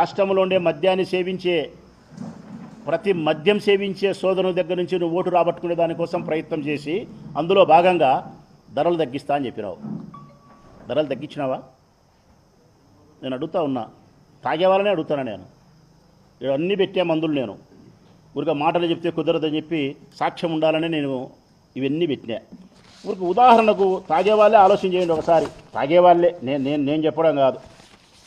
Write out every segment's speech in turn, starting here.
రాష్ట్రంలో ఉండే మద్యాన్ని సేవించే ప్రతి మద్యం సేవించే సోదరుని దగ్గర నుంచి నువ్వు ఓటు రాబట్టుకునే దానికోసం ప్రయత్నం చేసి అందులో భాగంగా ధరలు తగ్గిస్తా అని చెప్పినావు. ధరలు తగ్గించినావా? నేను అడుగుతా ఉన్నా. తాగేవాళ్ళనే అడుగుతాను నేను? ఇక్కడ అన్నీ పెట్టే మందులు నేను. ఊరిక మాటలు చెప్తే కుదరదని చెప్పి సాక్ష్యం ఉండాలని నేను ఇవన్నీ పెట్టినా. ఊరికి ఉదాహరణకు తాగేవాళ్ళే ఆలోచన చేయండి ఒకసారి. తాగేవాళ్ళే నేను నేను నేను చెప్పడం కాదు.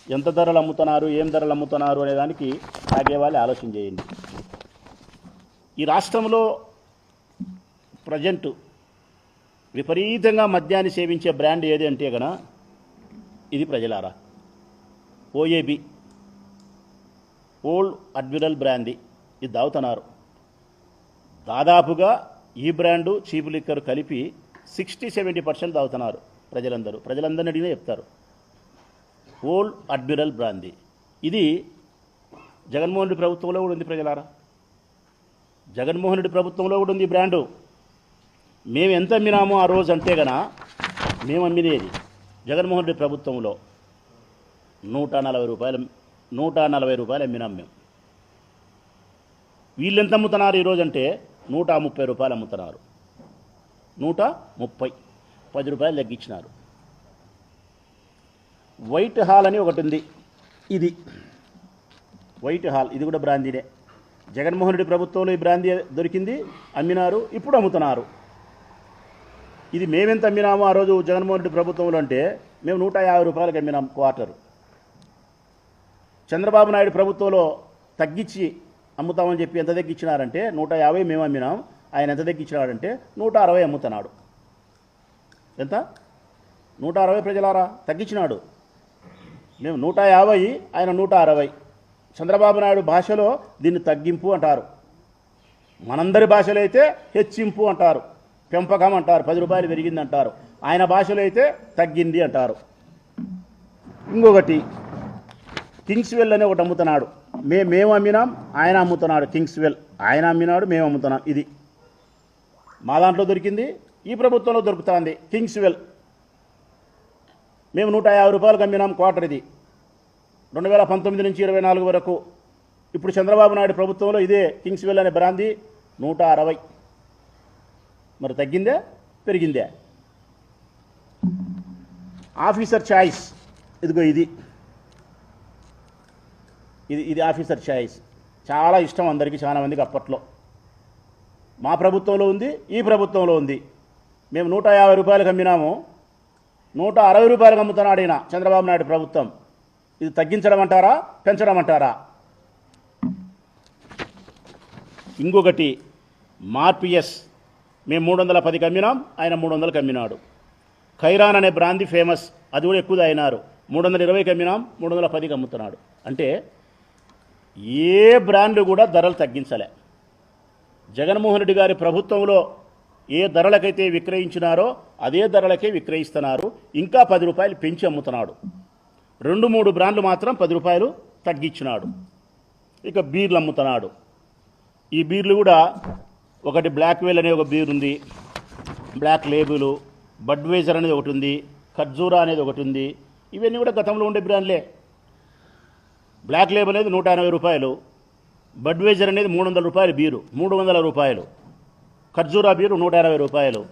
ఎంత ధరలు అమ్ముతున్నారు ఏం ధరలు అమ్ముతున్నారు అనే దానికి తాగే వాళ్ళే ఆలోచన చేయండి. ఈ రాష్ట్రంలో ప్రజెంట్ విపరీతంగా మద్యాన్ని సేవించే బ్రాండ్ ఏది అంటే గన ఇది ప్రజలారా. ఓఏబి ఓల్డ్ అడ్మిరల్ బ్రాంది ఇది దావుతున్నారు దాదాపుగా ఈ బ్రాండు చీపు లిక్కర్ కలిపి సిక్స్టీ సెవెంటీ పర్సెంట్ తాగుతున్నారు ప్రజలందరూ. ప్రజలందరినీ అడిగినా చెప్తారు. ఓల్డ్ అడ్మిరల్ బ్రాంది ఇది జగన్మోహన్ రెడ్డి ప్రభుత్వంలో కూడా ఉంది ప్రజలారా. జగన్మోహన్ రెడ్డి ప్రభుత్వంలో కూడా ఉంది బ్రాండు. మేము ఎంత అమ్మినామో ఆ రోజు అంతే గన మేము అమ్మినేది జగన్మోహన్ రెడ్డి ప్రభుత్వంలో. నూట నలభై రూపాయలు నూట నలభై రూపాయలు అమ్మినాం మేము. వీళ్ళు ఎంత అమ్ముతున్నారు ఈరోజు అంటే నూట ముప్పై రూపాయలు అమ్ముతున్నారు. నూట ముప్పై పది రూపాయలు తగ్గించినారు. వైట్ హాల్ అని ఒకటి ఉంది. ఇది. వైట్ హాల్ ఇది కూడా బ్రాందీనే జగన్మోహన్ రెడ్డి ప్రభుత్వంలో ఈ బ్రాందీ దొరికింది అమ్మినారు ఇప్పుడు అమ్ముతున్నారు. ఇది మేమెంత అమ్మినామో ఆ రోజు జగన్మోహన్ రెడ్డి ప్రభుత్వంలో అంటే మేము నూట యాభై రూపాయలకి అమ్మినాం క్వార్టర్. చంద్రబాబు నాయుడు ప్రభుత్వంలో తగ్గించి అమ్ముతామని చెప్పి ఎంత తగ్గించినారంటే నూట యాభై మేము అమ్మినాం ఆయన ఎంత తగ్గించినాడంటే నూట అరవై అమ్ముతున్నాడు. ఎంత? నూట అరవై ప్రజలారా తగ్గించినాడు. మేము నూట యాభై ఆయన నూట అరవై. చంద్రబాబు నాయుడు భాషలో దీన్ని తగ్గింపు అంటారు. మనందరి భాషలో అయితే హెచ్చింపు అంటారు. పెంపకం అంటారు. పది రూపాయలు పెరిగింది అంటారు. ఆయన భాషలో అయితే తగ్గింది అంటారు. ఇంకొకటి కింగ్స్వెల్ అనే ఒకటి అమ్ముతున్నాడు. మే మేము అమ్మినాం ఆయన అమ్ముతున్నాడు కింగ్స్వెల్. ఆయన అమ్మినాడు మేము అమ్ముతున్నాం. ఇది. మా దాంట్లో దొరికింది ఈ ప్రభుత్వంలో దొరుకుతుంది కింగ్స్వెల్. మేము నూట యాభై రూపాయలకు అమ్మినాం క్వార్టర్ ఇది రెండు వేల పంతొమ్మిది నుంచి ఇరవై నాలుగు వరకు. ఇప్పుడు చంద్రబాబు నాయుడు ప్రభుత్వంలో ఇదే కింగ్స్వెల్ అనే బ్రాంది నూట అరవై. మరి తగ్గిందే? పెరిగిందే? Officer Choice. ఇదిగో ఇది. ఇది ఇది ఆఫీసర్ ఛాయిస్ చాలా ఇష్టం అందరికీ చాలా మందికి అప్పట్లో. మా ప్రభుత్వంలో ఉంది ఈ ప్రభుత్వంలో ఉంది. మేము నూట యాభై రూపాయలకు అమ్మినాము నూట అరవై రూపాయలకు అమ్ముతున్నాడు ఈయన చంద్రబాబు నాయుడు ప్రభుత్వం. ఇది తగ్గించడం అంటారా? పెంచడం అంటారా? ఇంకొకటి మార్పిఎస్ మేము మూడు వందల పదికి అమ్మినాం ఆయన మూడు వందలకు అమ్మినాడు ఖైరాన్ అనే బ్రాంది ఫేమస్ అది కూడా ఎక్కువ అయినారు. మూడు వందల ఇరవైకి అమ్మినాం మూడు వందల పదికి అమ్ముతున్నాడు అంటే ఏ బ్రాండ్ కూడా ధరలు తగ్గించలే. జగన్మోహన్ రెడ్డి గారి ప్రభుత్వంలో ఏ ధరలకైతే విక్రయించినారో అదే ధరలకే విక్రయిస్తున్నారు. ఇంకా పది రూపాయలు పెంచి అమ్ముతున్నాడు. రెండు మూడు బ్రాండ్లు మాత్రం పది రూపాయలు తగ్గించినాడు. ఇక బీర్లు అమ్ముతున్నాడు. ఈ బీర్లు కూడా ఒకటి బ్లాక్ వేల్ అనే ఒక బీర్ ఉంది. బ్లాక్ లేబులు బడ్వేజర్ అనేది ఒకటి ఉంది ఖర్జూరా అనేది ఒకటి ఉంది. ఇవన్నీ కూడా గతంలో ఉండే బ్రాండ్లే. బ్లాక్ లేబుల్ అనేది నూట ఎనభై రూపాయలు బడ్వేజర్ అనేది మూడు వందల రూపాయలు బీరు మూడు వందల రూపాయలు. ఖర్జూరా బీరు నూట ఎనభై రూపాయలు.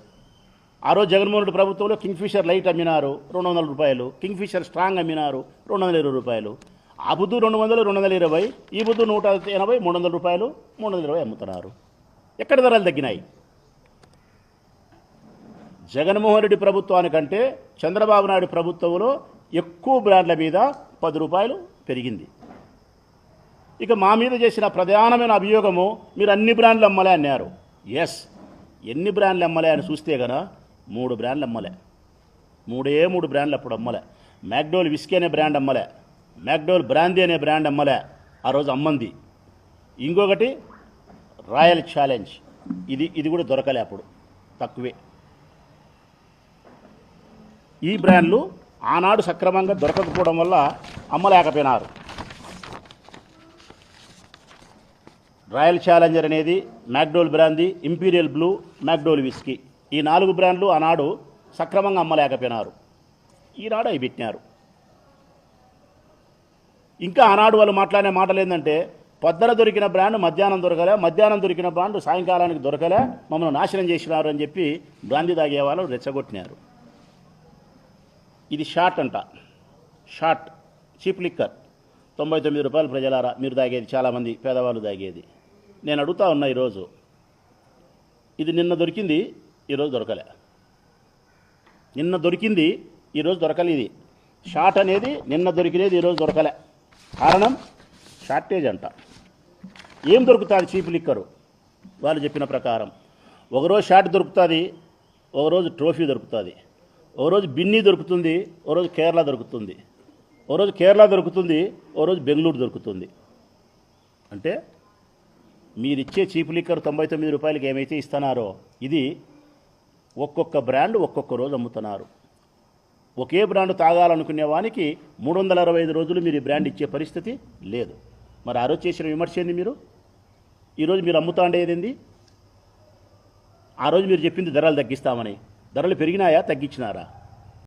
ఆ రోజు జగన్మోహన్ రెడ్డి ప్రభుత్వంలో కింగ్ఫిషర్ లైట్ అమ్మినారు రెండు వందల రూపాయలు. కింగ్ఫిషర్ స్ట్రాంగ్ అమ్మినారు రెండు వందల ఇరవై రూపాయలు. ఆ బుద్ధు రెండు వందలు రెండు వందల ఇరవై. ఈ బుద్ధు నూట ఎనభై మూడు వందల రూపాయలు మూడు వందల ఇరవై అమ్ముతున్నారు. ఎక్కడ ధరలు తగ్గినాయి? జగన్మోహన్ రెడ్డి ప్రభుత్వానికంటే చంద్రబాబు నాయుడు ప్రభుత్వంలో ఎక్కువ బ్రాండ్ల మీద పది రూపాయలు పెరిగింది. ఇక మా మీద చేసిన ప్రధానమైన అభియోగము మీరు అన్ని బ్రాండ్లు అమ్మలే అన్నారు. ఎస్ ఎన్ని బ్రాండ్లు అమ్మలే అని చూస్తే గన మూడు బ్రాండ్లు అమ్మలే. మూడే మూడు బ్రాండ్లు అప్పుడు అమ్మలే. మ్యాక్డోల్ విస్కీ అనే బ్రాండ్ అమ్మలే. మ్యాక్డోల్ బ్రాందీ అనే బ్రాండ్ అమ్మలే. ఆ రోజు అమ్మంది. ఇంకొకటి రాయల్ ఛాలెంజ్. ఇది ఇది కూడా దొరకలే అప్పుడు. తక్కువే. ఈ బ్రాండ్లు ఆనాడు సక్రమంగా దొరకకపోవడం వల్ల అమ్మలేకపోయినారు. రాయల్ ఛాలెంజర్ అనేది McDowell's brandy Imperial Blue McDowell's whisky. ఈ నాలుగు బ్రాండ్లు ఆనాడు సక్రమంగా అమ్మలేకపోయినారు. ఈనాడు అవి పెట్టినారు. ఇంకా ఆనాడు వాళ్ళు మాట్లాడే మాటలు ఏంటంటే పొద్దున దొరికిన బ్రాండ్ మధ్యాహ్నం దొరకలే మధ్యాహ్నం దొరికిన బ్రాండ్ సాయంకాలానికి దొరకలే మమ్మల్ని నాశనం చేసినారు అని చెప్పి బ్రాంది తాగే వాళ్ళు రెచ్చగొట్టినారు. ఇది షార్ట్ అంట. Short cheap liquor. తొంభై తొమ్మిది రూపాయలు ప్రజలారా మీరు తాగేది చాలామంది పేదవాళ్ళు తాగేది. నేను అడుగుతా ఉన్నా ఈరోజు. ఇది నిన్న దొరికింది ఈరోజు దొరకలే. నిన్న దొరికింది ఈరోజు దొరకలే ఇది. షార్ట్ అనేది నిన్న దొరికినది ఈరోజు దొరకలే. కారణం షార్టేజ్ అంట. ఏం దొరుకుతుంది చీప్ లిక్కరు? వాళ్ళు చెప్పిన ప్రకారం. ఒకరోజు షార్ట్ దొరుకుతుంది ఒకరోజు ట్రోఫీ దొరుకుతుంది. ఒకరోజు బిన్నీ దొరుకుతుంది ఒకరోజు కేరళ దొరుకుతుంది. ఒకరోజు కేరళ దొరుకుతుంది ఒకరోజు బెంగళూరు దొరుకుతుంది. అంటే మీరిచ్చే చీప్ లిక్కర్ తొంభై తొమ్మిది రూపాయలకి ఏమైతే ఇస్తున్నారో ఇది ఒక్కొక్క బ్రాండ్ ఒక్కొక్క రోజు అమ్ముతున్నారు. ఒకే బ్రాండ్ తాగాలనుకునే వానికి మూడు వందల అరవై ఐదు రోజులు మీరు ఈ బ్రాండ్ ఇచ్చే పరిస్థితి లేదు. మరి ఆ రోజు చేసిన విమర్శ ఏంది మీరు? ఈరోజు మీరు అమ్ముతా ఉండేది ఆ రోజు మీరు చెప్పింది ధరలు తగ్గిస్తామని. ధరలు పెరిగినాయా తగ్గించినారా?